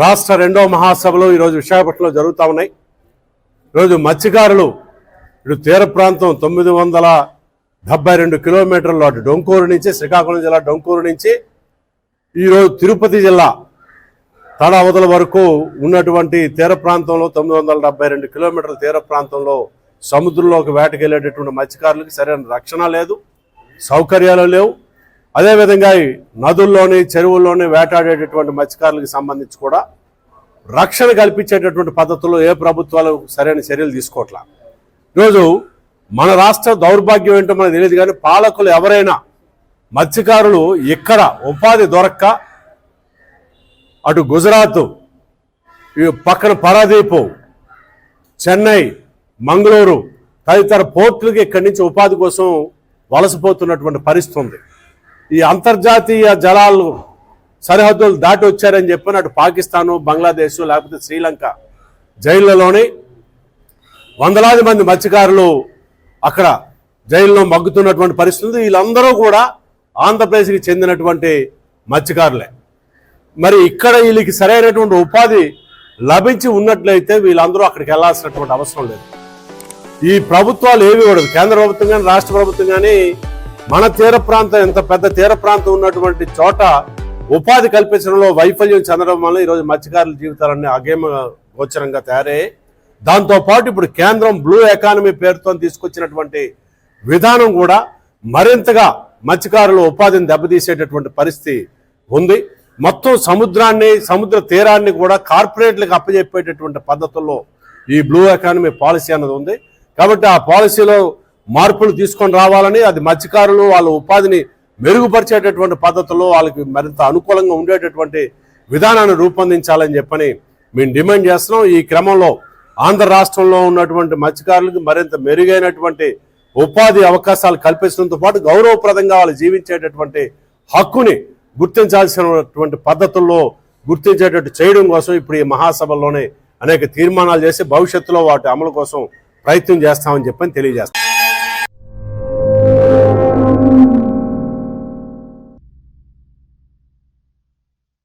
రాష్ట్ర రెండో మహాసభలు ఈరోజు విశాఖపట్నంలో జరుగుతూ ఉన్నాయి. ఈరోజు మత్స్యకారులు ఇటు తీర ప్రాంతం తొమ్మిది వందల డెబ్బై రెండు కిలోమీటర్లు అటు డొంకూరు నుంచి శ్రీకాకుళం జిల్లా డొంకూరు నుంచి ఈరోజు తిరుపతి జిల్లా తడ అవతల వరకు ఉన్నటువంటి తీర ప్రాంతంలో తొమ్మిది వందల డెబ్బై రెండు కిలోమీటర్ల తీర ప్రాంతంలో సముద్రంలోకి వేటకెళ్ళేటటువంటి మత్స్యకారులకు సరైన రక్షణ లేదు సౌకర్యాలు లేవు. అదేవిధంగా నదుల్లోని చెరువుల్లోని వేటాడేటటువంటి మత్స్యకారులకు సంబంధించి కూడా రక్షణ కల్పించేటటువంటి పద్ధతుల్లో ఏ ప్రభుత్వాలు సరైన చర్యలు తీసుకోవట్లా ఈరోజు మన రాష్ట్ర దౌర్భాగ్యం ఏంటో మనకు తెలియదు కానీ పాలకులు ఎవరైనా మత్స్యకారులు ఇక్కడ ఉపాధి దొరక్క అటు గుజరాత్ పక్కన పరాదీపు చెన్నై మంగళూరు తదితర పోర్టులకి ఇక్కడి నుంచి ఉపాధి కోసం వలసపోతున్నటువంటి పరిస్థితి ఉంది. ఈ అంతర్జాతీయ జలాలు సరిహద్దులు దాటి వచ్చారని చెప్పిన అటు పాకిస్తాను బంగ్లాదేశ్ లేకపోతే శ్రీలంక జైళ్ళలోని వందలాది మంది మత్స్యకారులు అక్కడ జైల్లో మగ్గుతున్నటువంటి పరిస్థితి వీళ్ళందరూ కూడా ఆంధ్రప్రదేశ్కి చెందినటువంటి మత్స్యకారులే. మరి ఇక్కడ వీళ్ళకి సరైనటువంటి ఉపాధి లభించి ఉన్నట్లయితే వీళ్ళందరూ అక్కడికి వెళ్ళాల్సినటువంటి అవసరం లేదు. ఈ ప్రభుత్వాలు ఏవి కూడా కేంద్ర ప్రభుత్వం కానీ రాష్ట్ర ప్రభుత్వం కానీ మన తీర ప్రాంతం ఎంత పెద్ద తీర ప్రాంతం ఉన్నటువంటి చోట ఉపాధి కల్పించడంలో వైఫల్యం చెందడం వల్ల ఈరోజు మత్స్యకారుల జీవితాలన్నీ అగేమ గోచరంగా తయారయ్యాయి. దాంతోపాటు ఇప్పుడు కేంద్రం బ్లూ ఎకానమీ పేరుతో తీసుకొచ్చినటువంటి విధానం కూడా మరింతగా మత్స్యకారుల ఉపాధిని దెబ్బతీసేటటువంటి పరిస్థితి ఉంది. మొత్తం సముద్రాన్ని సముద్ర తీరాన్ని కూడా కార్పొరేట్లకు అప్పజెప్పేటటువంటి పద్ధతుల్లో ఈ బ్లూ ఎకానమీ పాలసీ అన్నది ఉంది. కాబట్టి ఆ పాలసీలో మార్పులు తీసుకొని రావాలని అది మత్స్యకారులు వాళ్ళ ఉపాధిని మెరుగుపరిచేటటువంటి పద్ధతుల్లో వాళ్ళకి మరింత అనుకూలంగా ఉండేటటువంటి విధానాన్ని రూపొందించాలని చెప్పని మేము డిమాండ్ చేస్తున్నాం. ఈ క్రమంలో ఆంధ్ర రాష్ట్రంలో ఉన్నటువంటి మత్స్యకారులకు మరింత మెరుగైనటువంటి ఉపాధి అవకాశాలు కల్పించడంతో పాటు గౌరవప్రదంగా వాళ్ళు జీవించేటటువంటి హక్కుని గుర్తించాల్సినటువంటి పద్ధతుల్లో గుర్తించేటట్టు చేయడం కోసం ఇప్పుడు ఈ మహాసభల్లోనే అనేక తీర్మానాలు చేసి భవిష్యత్తులో వాటి అమలు కోసం ప్రయత్నం చేస్తామని చెప్పని తెలియజేస్తాం.